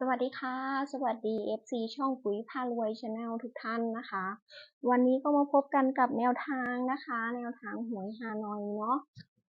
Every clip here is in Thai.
สวัสดีค่ะ สวัสดี FC ช่องปุ๋ยพารวยชาแนลทุกท่านนะคะ วันนี้ก็มาพบกันกับแนวทางนะคะ แนวทางหวยฮานอยเนาะ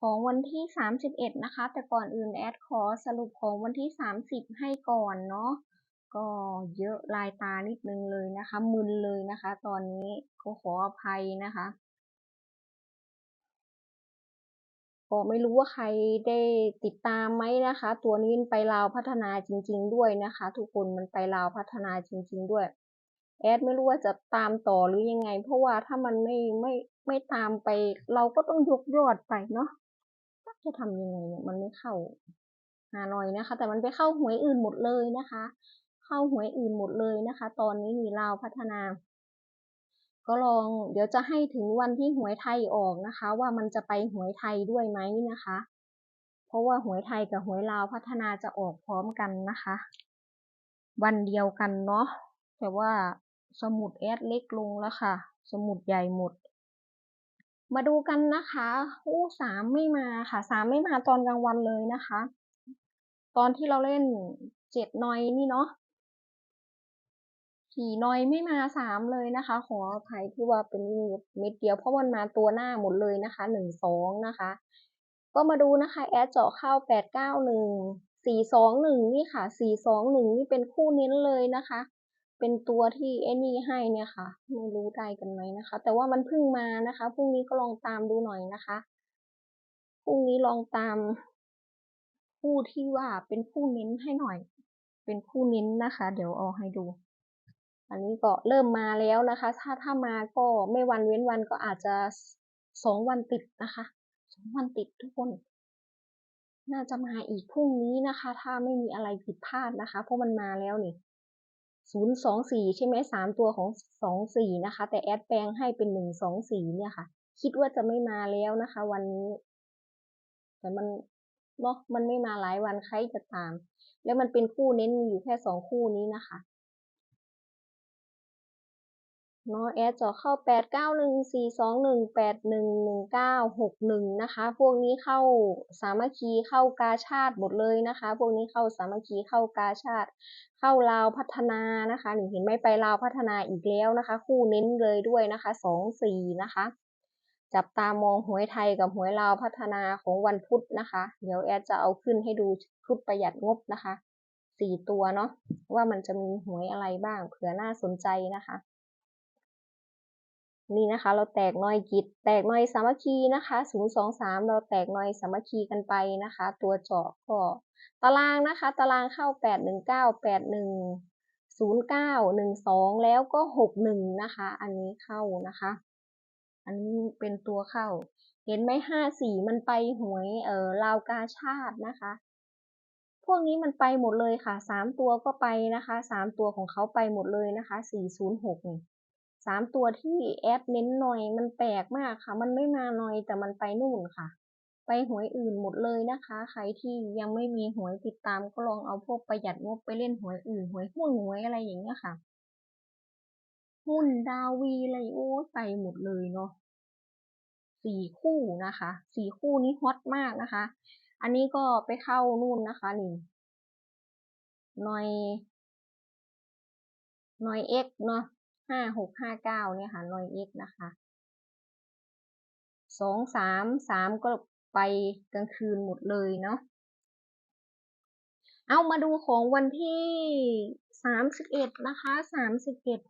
ของวันที่ 31 นะคะ แต่ก่อนอื่นแอดขอสรุปของวันที่ 30 ให้ก่อนเนาะก็เยอะลายตานิดนึงเลยนะคะ มึนเลยนะคะ ตอนนี้ก็ขออภัยนะคะ ก็ไม่รู้ว่าใครได้ติดตามไหมนะคะ ตัวนี้ไปลาวพัฒนาจริง ๆ ด้วยนะคะ ทุกคนมันไปลาวพัฒนาจริง ๆ ด้วยแอดไม่รู้ว่าจะตามต่อหรือยังไง เพราะว่าถ้ามันไม่ไม่ไม่ตามไป เราก็ต้องยกยอดไปเนาะจะทำยังไงเนี่ยมันไม่เข้าหาหน่อยนะคะ แต่มันไปเข้าหวยอื่นหมดเลยนะคะ เข้าหวยอื่นหมดเลยนะคะ ตอนนี้มีลาวพัฒนา ก็ลองเดี๋ยวจะให้ถึงวันที่หวยไทยออกนะคะ ว่ามันจะไปหวยไทยด้วยไหมนะคะ เพราะว่าหวยไทยกับหวยลาวพัฒนาจะออกพร้อมกันนะคะ วันเดียวกันเนาะแต่ว่าสมุดแอดเล็กลงแล้วค่ะ สมุดใหญ่หมด มาดูกันนะคะอู้สามไม่มาค่ะสามไม่มาตอนกลางวันเลยนะคะ ตอนที่เราเล่นเจ็ดนอยนี่เนาะ ขี่นอยไม่มาสามเลยนะคะ ขออภัยที่ว่าเป็นเม็ดเดียวเพราะมันมาตัวหน้าหมดเลยนะคะหนึ่งสองนะคะ ก็มาดูนะคะแอดเจาะเข้าแปดเก้าหนึ่งสี่สองหนึ่งนี่ค่ะสี่สองหนึ่งนี่เป็นคู่เน้นเลยนะคะ เป็นตัวที่ไอ้นี่ให้เนี่ยค่ะ ไม่รู้ได้กันไหมนะคะ แต่ว่ามันเพิ่งมานะคะพรุ่งนี้ก็ลองตามดูหน่อยนะคะพรุ่งนี้ลองตามคู่ที่ว่าเป็นคู่เน้นให้หน่อย เป็นคู่เน้นนะคะ เดี๋ยวเอาให้ดู อันนี้ก็เริ่มมาแล้วนะคะ ถ้าถ้ามาก็ไม่วันเว้นวันก็อาจจะสองวันติดนะคะสองวันติดทุกคน น่าจะมาอีกพรุ่งนี้นะคะ ถ้าไม่มีอะไรผิดพลาดนะคะ เพราะมันมาแล้วนี่ศูนย์สองสี่ใช่ไหมสามตัวของสองสี่นะคะ แต่แอดแปลงให้เป็นหนึ่งสองสี่เนี่ยค่ะ คิดว่าจะไม่มาแล้วนะคะ วันนี้ แต่มันเนาะมันไม่มาหลายวันใครจะตาม แล้วมันเป็นคู่เน้นมีอยู่แค่สองคู่นี้นะคะ เนาะแอดจะเข้าแปดเก้าหนึ่งสี่สองหนึ่งแปดหนึ่งหนึ่งเก้าหกหนึ่งนะคะ พวกนี้เข้าสามัคคีเข้ากาชาติหมดเลยนะคะ พวกนี้เข้าสามัคคีเข้ากาชาติ เข้าลาวพัฒนานะคะนี่เห็นไหมไปลาวพัฒนาอีกแล้วนะคะ คู่เน้นเลยด้วยนะคะสองสี่นะคะ จับตามองหวยไทยกับหวยลาวพัฒนาของวันพุธนะคะ เดี๋ยวแอดจะเอาขึ้นให้ดูชุดประหยัดงบนะคะสี่ตัวเนาะว่ามันจะมีหวยอะไรบ้างเผื่อน่าสนใจนะคะ นี่นะคะ เราแตกน้อยกิจแตกน้อยสามัคคีนะคะศูนย์สองสามเราแตกน้อยสามัคคีกันไปนะคะ ตัวเจาะก็ตารางนะคะ ตารางเข้าแปดหนึ่งเก้าแปดหนึ่งศูนย์เก้าหนึ่งสองแล้วก็หกหนึ่งนะคะ อันนี้เข้านะคะ อันนี้เป็นตัวเข้า เห็นไหมห้าสี่มันไปหวยเออลาวกาชาตินะคะ พวกนี้มันไปหมดเลยค่ะสามตัวก็ไปนะคะสามตัวของเขาไปหมดเลยนะคะสี่ศูนย์หกนี่ สามตัวที่แอดเน้นหน่อยมันแปลกมากค่ะ มันไม่มาหน่อยแต่มันไปนู่นค่ะ ไปหวยอื่นหมดเลยนะคะ ใครที่ยังไม่มีหวยติดตามก็ลองเอาพวกประหยัดงบไปเล่นหวยอื่นหวยหุ้นหวยอะไรอย่างเงี้ยค่ะ หุ้นดาวีอะไรโอ้ไปหมดเลยเนาะสี่คู่นะคะสี่คู่นี้ฮอตมากนะคะ อันนี้ก็ไปเข้านู่นนะคะนี่หน่อยหน่อยเอ็กเนาะ ห้าหกห้าเก้าเนี่ยค่ะหน่อยเอ็กนะคะสองสามสามก็ไปกลางคืนหมดเลยเนาะเอามาดูของวันที่สามสิบเอ็ดนะคะสามสิบเอ็ด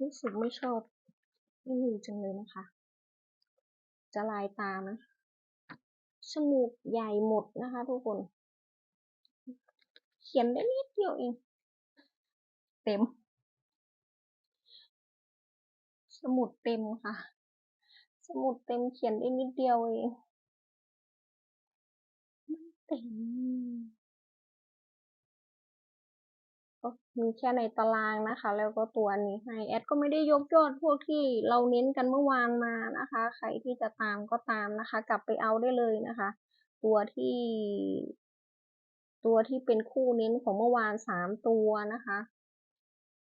รู้สึกไม่ชอบนี่จังเลยนะคะ จะลายตาไหมสมุดใหญ่หมดนะคะทุกคน เขียนได้นิดเดียวเอง เต็ม สมุดเต็มค่ะ สมุดเต็มเขียนได้นิดเดียวเองมันเต็มก็มีแค่ในตารางนะคะ แล้วก็ตัวนี้ให้แอดก็ไม่ได้ยกยอดพวกที่เราเน้นกันเมื่อวานมานะคะ ใครที่จะตามก็ตามนะคะ กลับไปเอาได้เลยนะคะ ตัวที่ ตัวที่เป็นคู่เน้นของเมื่อวานสามตัวนะคะ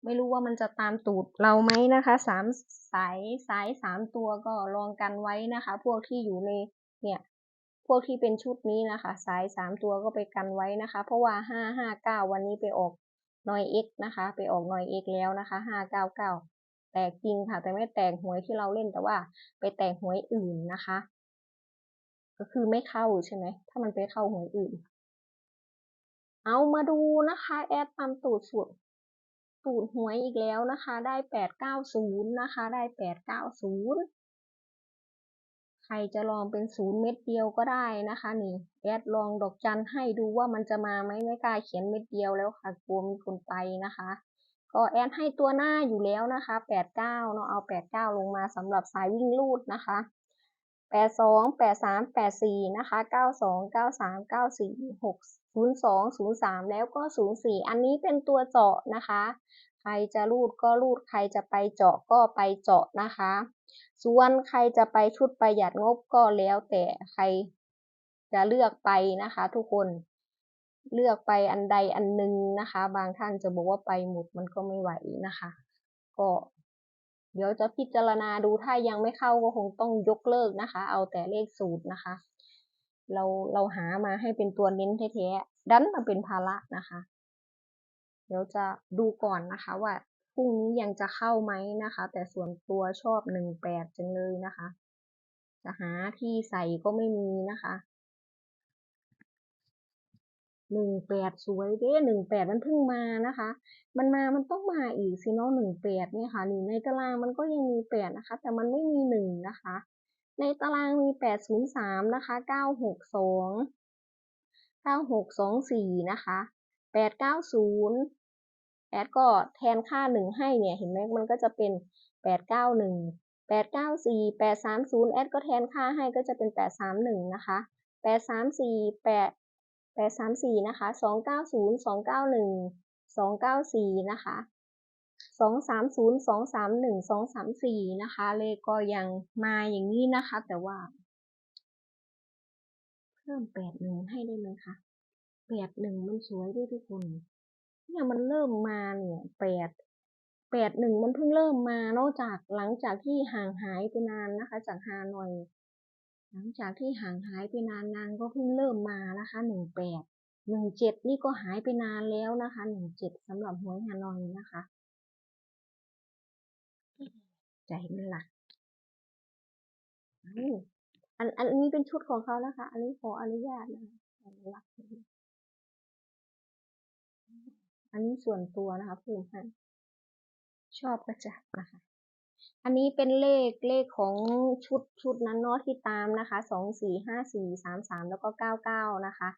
ไม่รู้ว่ามันจะตามตูดเราไหมนะคะสามสายสายสามตัวก็ลองกันไว้นะคะ พวกที่อยู่ในเนี่ยพวกที่เป็นชุดนี้นะคะ สายสามตัวก็ไปกันไว้นะคะ เพราะว่าห้าห้าเก้าวันนี้ไปออกนอยเอ็กนะคะ ไปออกนอยเอ็กแล้วนะคะห้าเก้าเก้าแตกจริงค่ะ แต่ไม่แตกหวยที่เราเล่นแต่ว่า ไปแตกหวยอื่นนะคะ ก็คือไม่เข้าใช่ไหมถ้ามันไปเข้าหวยอื่น เอามาดูนะคะ แอดตามตูดสุด ตูดหวยอีกแล้วนะคะ ได้แปดเก้าศูนย์นะคะ ได้แปดเก้าศูนย์ใครจะลองเป็นศูนย์เม็ดเดียวก็ได้นะคะนี่แอดลองดอกจันให้ดูว่ามันจะมาไหมไม่กล้าเขียนเม็ดเดียวแล้วค่ะกลัวมีคนไปนะคะ ก็แอดให้ตัวหน้าอยู่แล้วนะคะแปดเก้าเนาะเอาแปดเก้าลงมาสำหรับสายวิ่งลูดนะคะ แปดสองแปดสามแปดสี่นะคะเก้าสองเก้าสามเก้าสี่หกศูนย์สองศูนย์สามแล้วก็ศูนย์สี่อันนี้เป็นตัวเจาะนะคะ ใครจะรูดก็รูดใครจะไปเจาะก็ไปเจาะนะคะ ส่วนใครจะไปชุดประหยัดงบก็แล้วแต่ใครจะเลือกไปนะคะ ทุกคนเลือกไปอันใดอันหนึ่งนะคะ บางท่านจะบอกว่าไปหมดมันก็ไม่ไหวนะคะ ก็ เดี๋ยวจะพิจารณาดูถ้ายังไม่เข้าก็คงต้องยกเลิกนะคะ เอาแต่เลขสูตรนะคะ เราเราหามาให้เป็นตัวเน้นแท้ๆดันมาเป็นภาระนะคะ เดี๋ยวจะดูก่อนนะคะว่าพรุ่งนี้ยังจะเข้าไหมนะคะ แต่ส่วนตัวชอบหนึ่งแปดจังเลยนะคะ จะหาที่ใส่ก็ไม่มีนะคะ หนึ่งแปดสวยเด้หนึ่งแปดมันเพิ่งมานะคะ มันมามันต้องมาอีกสิเนาะหนึ่งแปดเนี่ยค่ะนี่ในตารางมันก็ยังมีแปดนะคะ แต่มันไม่มีหนึ่งนะคะ ในตารางมีแปดศูนย์สามนะคะเก้าหกสองเก้าหกสองสี่นะคะแปดเก้าศูนย์แอดก็แทนค่าหนึ่งให้เนี่ยเห็นไหมมันก็จะเป็นแปดเก้าหนึ่งแปดเก้าสี่แปดสามศูนย์แอดก็แทนค่าให้ก็จะเป็นแปดสามหนึ่งนะคะแปดสามสี่แปด แปดสามสี่นะคะสองเก้าศูนย์สองเก้าหนึ่งสองเก้าสี่นะคะสองสามศูนย์สองสามหนึ่งสองสามสี่นะคะ เลขก็ยังมาอย่างนี้นะคะ แต่ว่า เพิ่มแปดหนึ่งให้ได้ไหมคะแปดหนึ่งมันสวยด้วยทุกคน เนี่ยมันเริ่มมาเนี่ยแปดแปดหนึ่งมันเพิ่งเริ่มมา นอกจากหลังจากที่ห่างหายไปนานนะคะ จากฮานอย หลังจากที่ห่างหายไปนานนางก็เพิ่งเริ่มมานะคะหนึ่งแปดหนึ่งเจ็ดนี่ก็หายไปนานแล้วนะคะหนึ่งเจ็ดสำหรับหวยฮานอยนะคะ ใจมันหลักอันอันนี้เป็นชุดของเขานะคะ อันนี้ขออนุญาตนะคะหลักอันนี้ส่วนตัวนะคะเพิ่มให้ชอบกระจับนะคะ อันนี้เป็นเลขเลขของชุดชุดนั้นเนาะที่ตามนะคะสองสี่ห้าสี่สามสามแล้วก็เก้าเก้านะคะ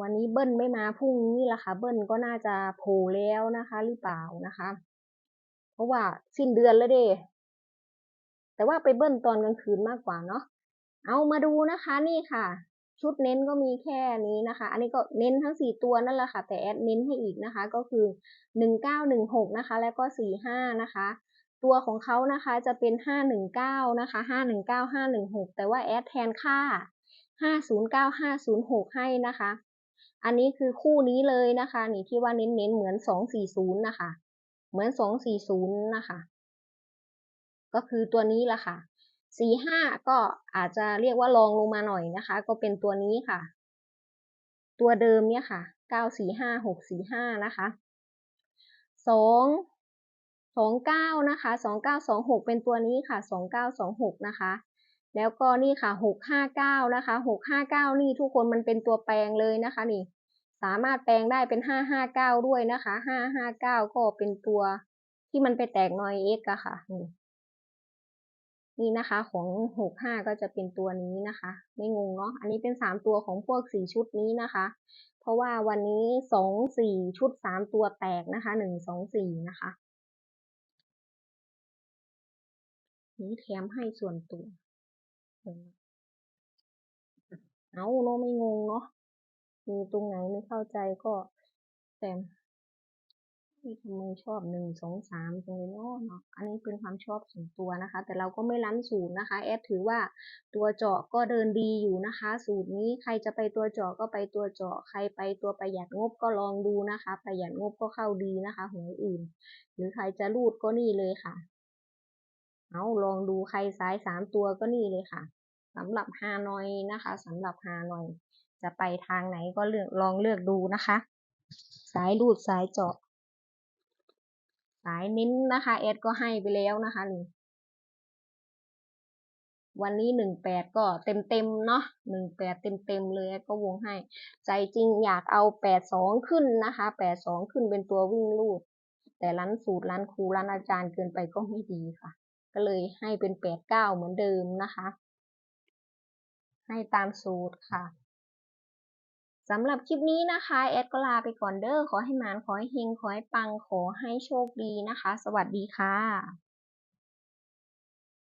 วันนี้เบิ้ลไม่มาพรุ่งนี้ละค่ะ เบิ้ลก็น่าจะโผล่แล้วนะคะ หรือเปล่านะคะ เพราะว่าสิ้นเดือนแล้วเด้แต่ว่าไปเบิ้ลตอนกลางคืนมากกว่าเนาะเอามาดูนะคะนี่ค่ะ ชุดเน้นก็มีแค่นี้นะคะ อันนี้ก็เน้นทั้งสี่ตัวนั่นแหละค่ะ แต่แอดเน้นให้อีกนะคะ ก็คือหนึ่งเก้าหนึ่งหกนะคะ แล้วก็สี่ห้านะคะ ตัวของเขานะคะจะเป็นห้าหนึ่งเก้านะคะห้าหนึ่งเก้าห้าหนึ่งหกแต่ว่าแอดแทนค่าห้าศูนย์เก้าห้าศูนย์หกให้นะคะ อันนี้คือคู่นี้เลยนะคะ นี่ที่ว่าเน้นๆเหมือนสองสี่ศูนะคะ เหมือนสองสี่ศูนะคะ ก็คือตัวนี้ละค่ะสี่ห้าก็อาจจะเรียกว่าลองลงมาหน่อยนะคะ ก็เป็นตัวนี้ค่ะ ตัวเดิมเนี่ยค่ะเก้าสี่ห้าหกสี่ห้านะคะส องสองเก้านะคะสองเก้าสองหกเป็นตัวนี้ค่ะสองเก้าสองหกนะคะ แล้วก็นี่ค่ะหกห้าเก้านะคะหกห้าเก้านี่ทุกคนมันเป็นตัวแปลงเลยนะคะนี่ สามารถแปลงได้เป็นห้าห้าเก้าด้วยนะคะห้าห้าเก้าก็เป็นตัวที่มันไปแตกนอยเอ็กอะค่ะ นี่นี่นะคะของหกห้าก็จะเป็นตัวนี้นะคะ ไม่งงเนาะ อันนี้เป็นสามตัวของพวกสี่ชุดนี้นะคะ เพราะว่าวันนี้สองสี่ชุดสามตัวแตกนะคะหนึ่งสองสี่นะคะ นี้แถมให้ส่วนตัว เอาเนาะไม่งงเนาะ มีตรงไหนไม่เข้าใจก็แต่ที่ทำไมชอบหนึ่งสองสามตรงนี้เนาะเนาะอันนี้เป็นความชอบส่วนตัวนะคะ แต่เราก็ไม่ลั้นสูตรนะคะ แอดถือว่าตัวเจาะก็เดินดีอยู่นะคะ สูตรนี้ใครจะไปตัวเจาะก็ไปตัวเจาะ ใครไปตัวประหยัดงบก็ลองดูนะคะ ประหยัดงบก็เข้าดีนะคะหวยอื่น หรือใครจะรูดก็นี่เลยค่ะ เอาลองดูใครสายสามตัวก็นี่เลยค่ะสำหรับฮานอยนะคะสำหรับฮานอย จะไปทางไหนก็เลือกลองเลือกดูนะคะ สายรูดสายเจาะ สายเน้นนะคะแอดก็ให้ไปแล้วนะคะนี่วันนี้หนึ่งแปดก็เต็มเต็มเนาะหนึ่งแปดเต็มเต็มเลยก็วงให้ ใจจริงอยากเอาแปดสองขึ้นนะคะแปดสองขึ้นเป็นตัววิ่งรูด แต่ร้านสูตรร้านครูร้านอาจารย์เกินไปก็ไม่ดีค่ะ ก็เลยให้เป็นแปดเก้าเหมือนเดิมนะคะ ให้ตามสูตรค่ะสำหรับคลิปนี้นะคะ แอดก็ลาไปก่อนเด้อขอให้หมานขอให้เฮงขอให้ปังขอให้โชคดีนะคะ สวัสดีค่ะ